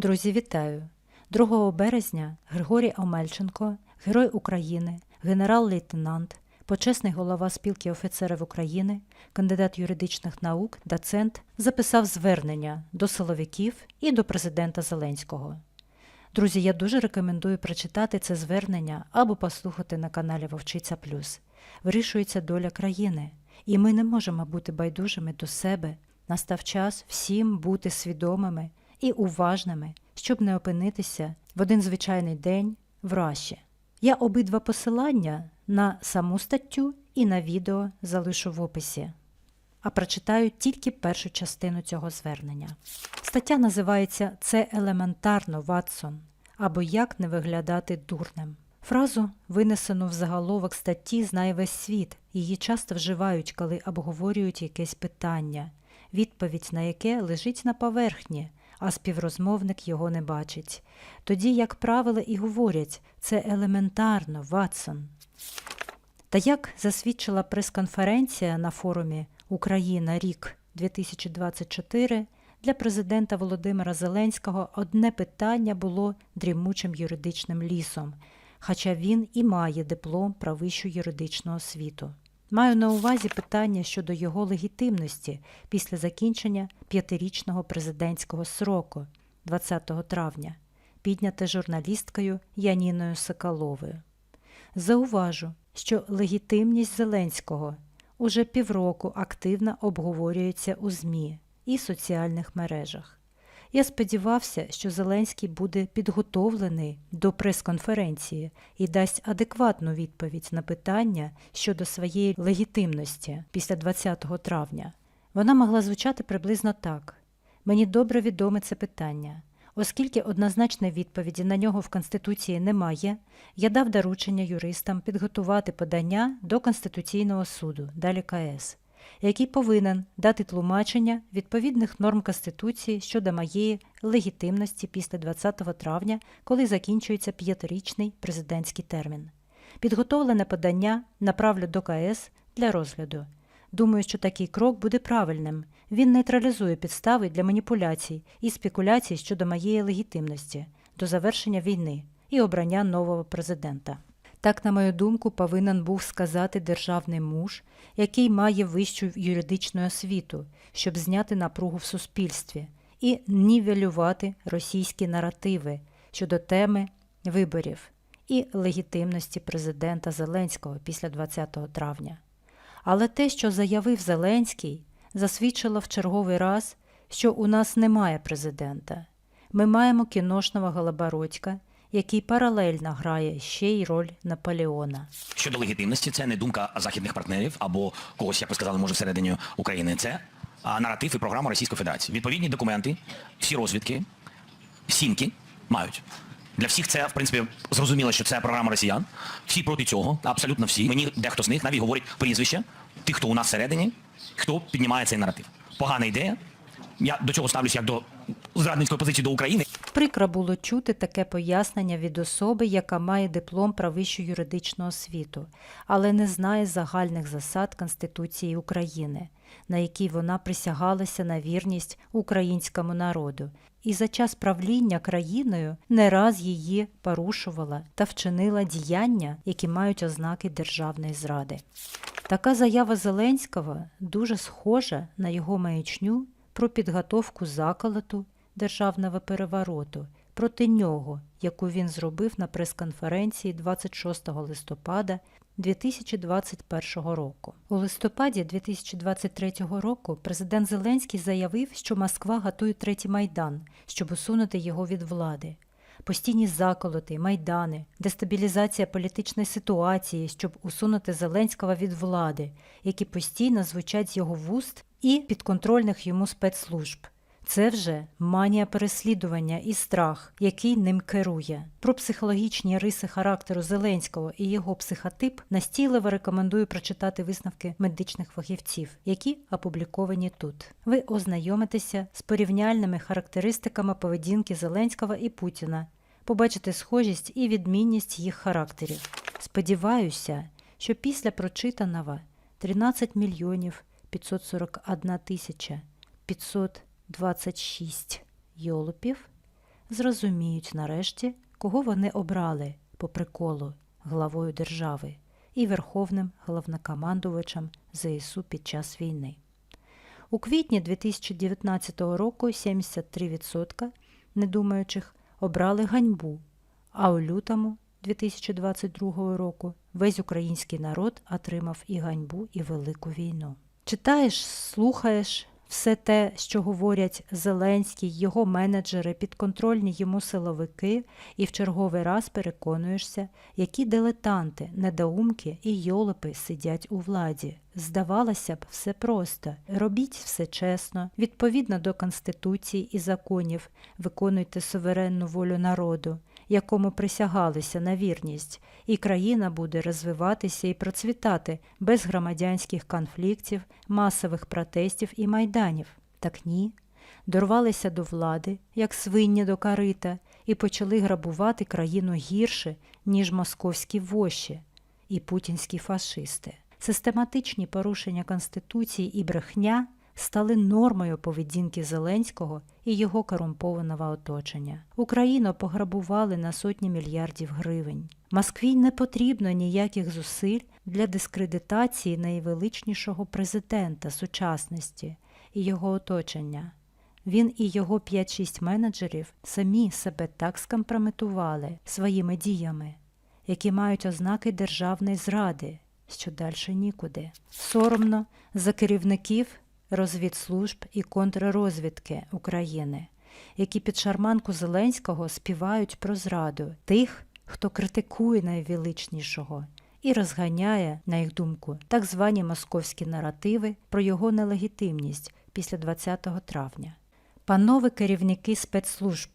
Друзі, вітаю! 2 березня Григорій Омельченко, Герой України, генерал-лейтенант, почесний голова спілки офіцерів України, кандидат юридичних наук, доцент, записав звернення до силовиків і до президента Зеленського. Друзі, я дуже рекомендую прочитати це звернення або послухати на каналі Вовчиця Плюс. Вирішується доля країни, і ми не можемо бути байдужими до себе. Настав час всім бути свідомими і уважними, щоб не опинитися в один звичайний день в раші. Я обидва посилання на саму статтю і на відео залишу в описі, а прочитаю тільки першу частину цього звернення. Стаття називається Це елементарно, Ватсон або Як не виглядати дурним. Фразу, винесену в заголовок статті, знає весь світ. Її часто вживають, коли обговорюють якесь питання, відповідь на яке лежить на поверхні, а співрозмовник його не бачить. Тоді, як правило, і говорять це елементарно, Ватсон. Та як засвідчила прес-конференція на форумі Україна рік 2024, для президента Володимира Зеленського одне питання було дрімучим юридичним лісом, хоча він і має диплом про вищу юридичну освіту. Маю на увазі питання щодо його легітимності після закінчення п'ятирічного президентського сроку 20 травня, підняте журналісткою Яніною Соколовою. Зауважу, що легітимність Зеленського уже півроку активно обговорюється у ЗМІ і соціальних мережах. Я сподівався, що Зеленський буде підготовлений до прес-конференції і дасть адекватну відповідь на питання щодо своєї легітимності після 20 травня. Вона могла звучати приблизно так: мені добре відоме це питання. Оскільки однозначної відповіді на нього в Конституції немає, я дав доручення юристам підготувати подання до Конституційного суду, далі КС, який повинен дати тлумачення відповідних норм Конституції щодо моєї легітимності після 20 травня, коли закінчується п'ятирічний президентський термін. Підготовлене подання направлю до КС для розгляду. Думаю, що такий крок буде правильним. Він нейтралізує підстави для маніпуляцій і спекуляцій щодо моєї легітимності до завершення війни і обрання нового президента. Так, на мою думку, повинен був сказати державний муж, який має вищу юридичну освіту, щоб зняти напругу в суспільстві і нівелювати російські наративи щодо теми виборів і легітимності президента Зеленського після 20 травня. Але те, що заявив Зеленський, засвідчило в черговий раз, що у нас немає президента. Ми маємо кіношного Голобородька, який паралельно грає ще й роль Наполеона. Щодо легітимності, це не думка західних партнерів або когось, як ви сказали, може всередині України. Це наратив і програма Російської Федерації. Відповідні документи, всі розвідки, сімки мають. Для всіх це, в принципі, зрозуміло, що це програма росіян. Всі проти цього, абсолютно всі. Мені дехто з них навіть говорить прізвище тих, хто у нас всередині, хто піднімає цей наратив. Погана ідея. Я до цього ставлюся як до зрадницької позиції до України. Прикро було чути таке пояснення від особи, яка має диплом про вищу юридичну освіту, але не знає загальних засад Конституції України, на якій вона присягалася на вірність українському народу, і за час правління країною не раз її порушувала та вчинила діяння, які мають ознаки державної зради. Така заява Зеленського дуже схожа на його маячню про підготовку заколоту державного перевороту проти нього, яку він зробив на прес-конференції 26 листопада 2021 року. У листопаді 2023 року президент Зеленський заявив, що Москва готує третій майдан, щоб усунути його від влади. Постійні заколоти, майдани, дестабілізація політичної ситуації, щоб усунути Зеленського від влади, які постійно звучать з його вуст і підконтрольних йому спецслужб. Це вже манія переслідування і страх, який ним керує. Про психологічні риси характеру Зеленського і його психотип настійливо рекомендую прочитати висновки медичних фахівців, які опубліковані тут. Ви ознайомитеся з порівняльними характеристиками поведінки Зеленського і Путіна, побачите схожість і відмінність їх характерів. Сподіваюся, що після прочитаного 13 мільйонів 541 тисяча 500 26 йолопів, зрозуміють нарешті, кого вони обрали по приколу главою держави і верховним головнокомандувачем ЗСУ під час війни. У квітні 2019 року 73% недумаючих обрали ганьбу, а у лютому 2022 року весь український народ отримав і ганьбу, і велику війну. Читаєш, слухаєш все те, що говорять Зеленський, його менеджери, підконтрольні йому силовики, і в черговий раз переконуєшся, які дилетанти, недоумки і йолопи сидять у владі. Здавалося б, все просто. Робіть все чесно, відповідно до Конституції і законів, виконуйте суверенну волю народу, якому присягалися на вірність, і країна буде розвиватися і процвітати без громадянських конфліктів, масових протестів і майданів. Так ні. Дорвалися до влади, як свині до карита, і почали грабувати країну гірше, ніж московські воші і путінські фашисти. Систематичні порушення Конституції і брехня стали нормою поведінки Зеленського і його корумпованого оточення. Україну пограбували на сотні мільярдів гривень. Москві не потрібно ніяких зусиль для дискредитації найвеличнішого президента сучасності і його оточення. Він і його 5-6 менеджерів самі себе так скомпрометували своїми діями, які мають ознаки державної зради, що далі нікуди. Соромно за керівників розвідслужб і контррозвідки України, які під шарманку Зеленського співають про зраду тих, хто критикує найвеличнішого і розганяє, на їх думку, так звані московські наративи про його нелегітимність після 20 травня. Панове керівники спецслужб,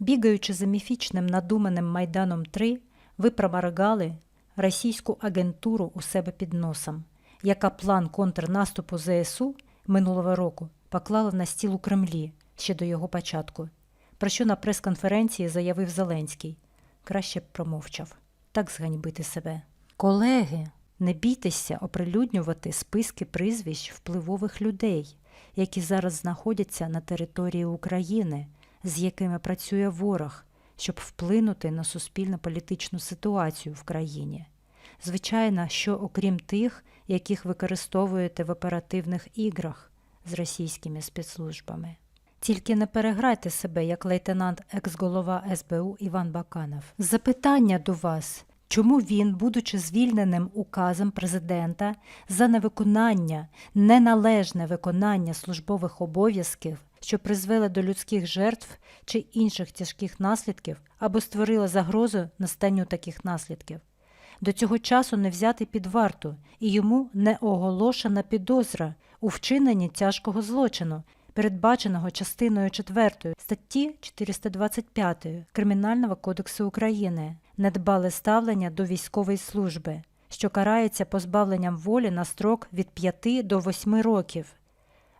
бігаючи за міфічним надуманим Майданом 3, ви проморгали російську агентуру у себе під носом, яка план контрнаступу ЗСУ минулого року поклала на стіл у Кремлі ще до його початку, про що на прес-конференції заявив Зеленський. Краще б промовчав. Так зганьбити себе. Колеги, не бійтеся оприлюднювати списки прізвищ впливових людей, які зараз знаходяться на території України, з якими працює ворог, щоб вплинути на суспільно-політичну ситуацію в країні. Звичайно, що окрім тих, яких використовуєте в оперативних іграх з російськими спецслужбами. Тільки не переграйте себе, як лейтенант екс-голова СБУ Іван Баканов. Запитання до вас. Чому він, будучи звільненим указом президента за невиконання, неналежне виконання службових обов'язків, що призвели до людських жертв чи інших тяжких наслідків або створила загрозу настанню таких наслідків, до цього часу не взяти під варту і йому не оголошена підозра у вчиненні тяжкого злочину, передбаченого частиною 4 статті 425 Кримінального кодексу України, недбале ставлення до військової служби, що карається позбавленням волі на строк від 5 до 8 років.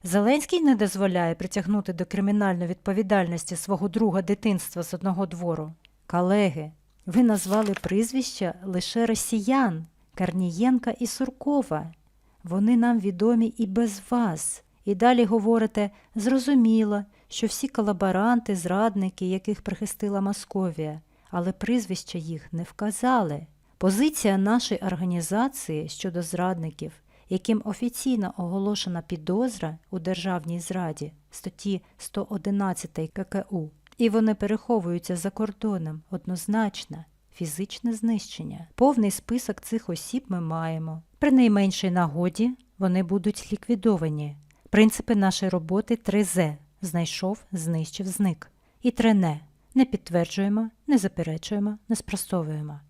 Зеленський не дозволяє притягнути до кримінальної відповідальності свого друга дитинства з одного двору. Колеги, ви назвали прізвища лише росіян Карнієнка і Суркова. Вони нам відомі і без вас. І далі говорите, зрозуміло, що всі колаборанти, зрадники, яких прихистила Московія, але прізвища їх не вказали. Позиція нашої організації щодо зрадників, яким офіційно оголошена підозра у державній зраді статті 111 ККУ, і вони переховуються за кордоном однозначно. Фізичне знищення. Повний список цих осіб ми маємо. При найменшій нагоді вони будуть ліквідовані. Принципи нашої роботи 3З знайшов, знищив, зник. І 3Н не підтверджуємо, не заперечуємо, не спростовуємо.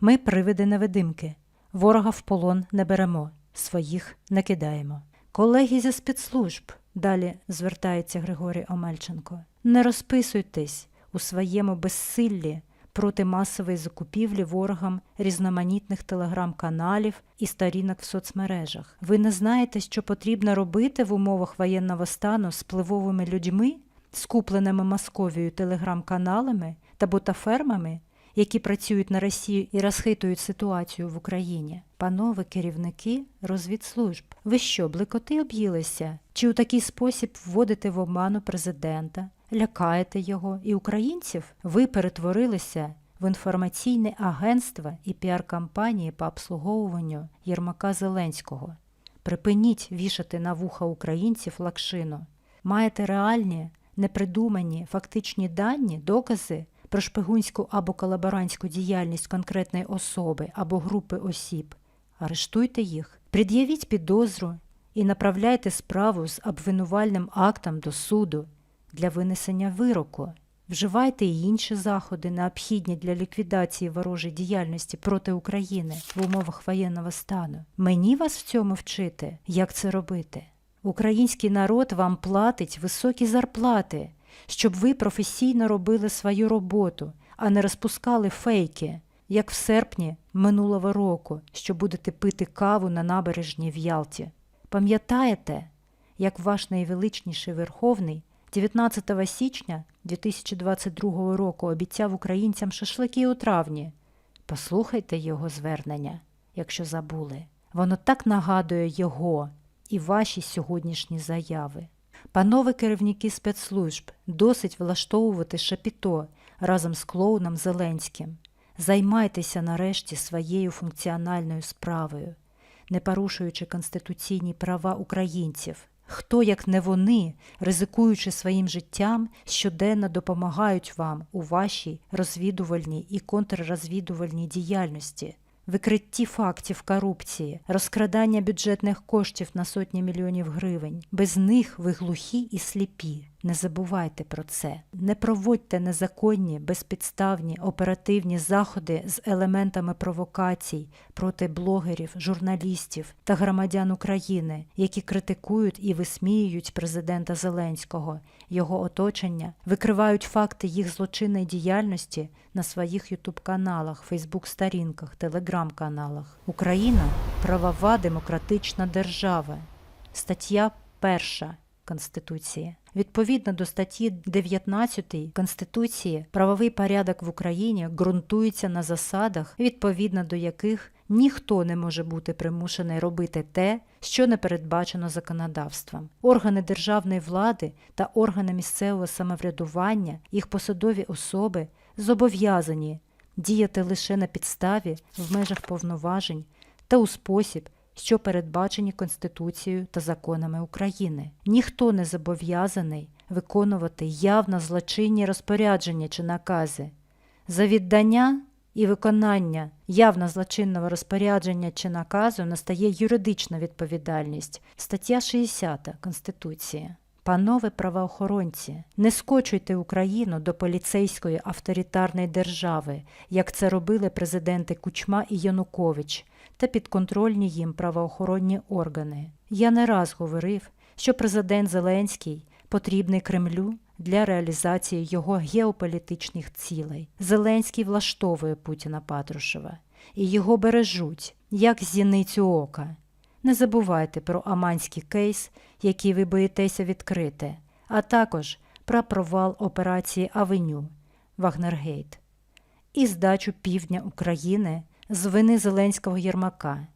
Ми привиди невидимки. Ворога в полон не беремо, своїх не кидаємо. Колеги зі спецслужб, далі звертається Григорій Омельченко, не розписуйтесь у своєму безсиллі проти масової закупівлі ворогам різноманітних телеграм-каналів і сторінок в соцмережах. Ви не знаєте, що потрібно робити в умовах воєнного стану з впливовими людьми, скупленими Московією телеграм-каналами та ботафермами, які працюють на Росію і розхитують ситуацію в Україні. Панове керівники розвідслужб, ви що, блекоти об'їлися? Чи у такий спосіб вводите в обману президента, лякаєте його і українців. Ви перетворилися в інформаційне агентство і піар-кампанії по обслуговуванню Єрмака Зеленського. Припиніть вішати на вуха українців лакшину. Маєте реальні, непридумані фактичні дані, докази про шпигунську або колаборантську діяльність конкретної особи або групи осіб. Арештуйте їх, пред'явіть підозру і направляйте справу з обвинувальним актом до суду для винесення вироку. Вживайте і інші заходи, необхідні для ліквідації ворожої діяльності проти України в умовах воєнного стану. Мені вас в цьому вчити, як це робити. Український народ вам платить високі зарплати, щоб ви професійно робили свою роботу, а не розпускали фейки, як в серпні минулого року, що будете пити каву на набережній в Ялті. Пам'ятаєте, як ваш найвеличніший Верховний 19 січня 2022 року обіцяв українцям шашлики у травні? Послухайте його звернення, якщо забули. Воно так нагадує його і ваші сьогоднішні заяви. Панове керівники спецслужб, досить влаштовувати шапіто разом з клоуном Зеленським. Займайтеся нарешті своєю функціональною справою, не порушуючи конституційні права українців. Хто, як не вони, ризикуючи своїм життям, щоденно допомагають вам у вашій розвідувальній і контррозвідувальній діяльності, викритті фактів корупції, розкрадання бюджетних коштів на сотні мільйонів гривень. Без них ви глухі і сліпі. Не забувайте про це. Не проводьте незаконні, безпідставні оперативні заходи з елементами провокацій проти блогерів, журналістів та громадян України, які критикують і висміюють президента Зеленського, його оточення, викривають факти їх злочинної діяльності на своїх ютуб-каналах, фейсбук-сторінках, телеграм-каналах. Україна правова демократична держава. Стаття перша Конституції. Відповідно до статті 19 Конституції, правовий порядок в Україні ґрунтується на засадах, відповідно до яких ніхто не може бути примушений робити те, що не передбачено законодавством. Органи державної влади та органи місцевого самоврядування, їх посадові особи зобов'язані діяти лише на підставі в межах повноважень та у спосіб, що передбачені Конституцією та законами України. Ніхто не зобов'язаний виконувати явно злочинні розпорядження чи накази. За віддання і виконання явно злочинного розпорядження чи наказу настає юридична відповідальність. Стаття 60 Конституції. Панове правоохоронці, не скочуйте Україну до поліцейської авторитарної держави, як це робили президенти Кучма і Янукович та підконтрольні їм правоохоронні органи. Я не раз говорив, що президент Зеленський потрібний Кремлю для реалізації його геополітичних цілей. Зеленський влаштовує Путіна Патрушева і його бережуть, як зіницю ока. Не забувайте про аманський кейс, який ви боїтеся відкрити, а також про провал операції Авеню Вагнергейт і здачу півдня України з вини Зеленського Єрмака.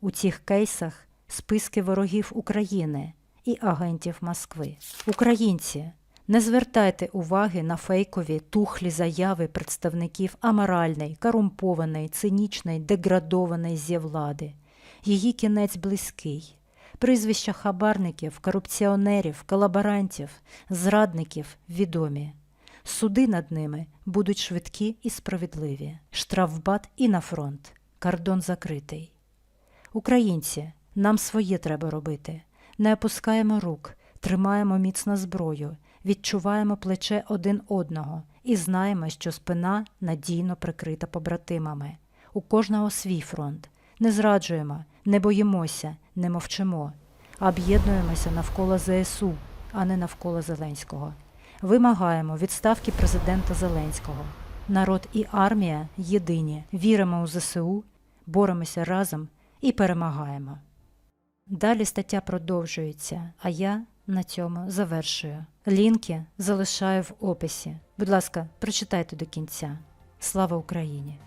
У цих кейсах списки ворогів України і агентів Москви. Українці, не звертайте уваги на фейкові тухлі заяви представників аморальної, корумпованої, цинічної, деградованої зєвлади. Її кінець близький. Прізвища хабарників, корупціонерів, колаборантів, зрадників відомі. Суди над ними будуть швидкі і справедливі. Штрафбат і на фронт. Кордон закритий. Українці, нам своє треба робити. Не опускаємо рук, тримаємо міцно зброю, відчуваємо плече один одного і знаємо, що спина надійно прикрита побратимами. У кожного свій фронт. Не зраджуємо, не боїмося, не мовчимо. Об'єднуємося навколо ЗСУ, а не навколо Зеленського. Вимагаємо відставки президента Зеленського. Народ і армія єдині. Віримо у ЗСУ, боремося разом і перемагаємо. Далі стаття продовжується, а я на цьому завершую. Лінки залишаю в описі. Будь ласка, прочитайте до кінця. Слава Україні!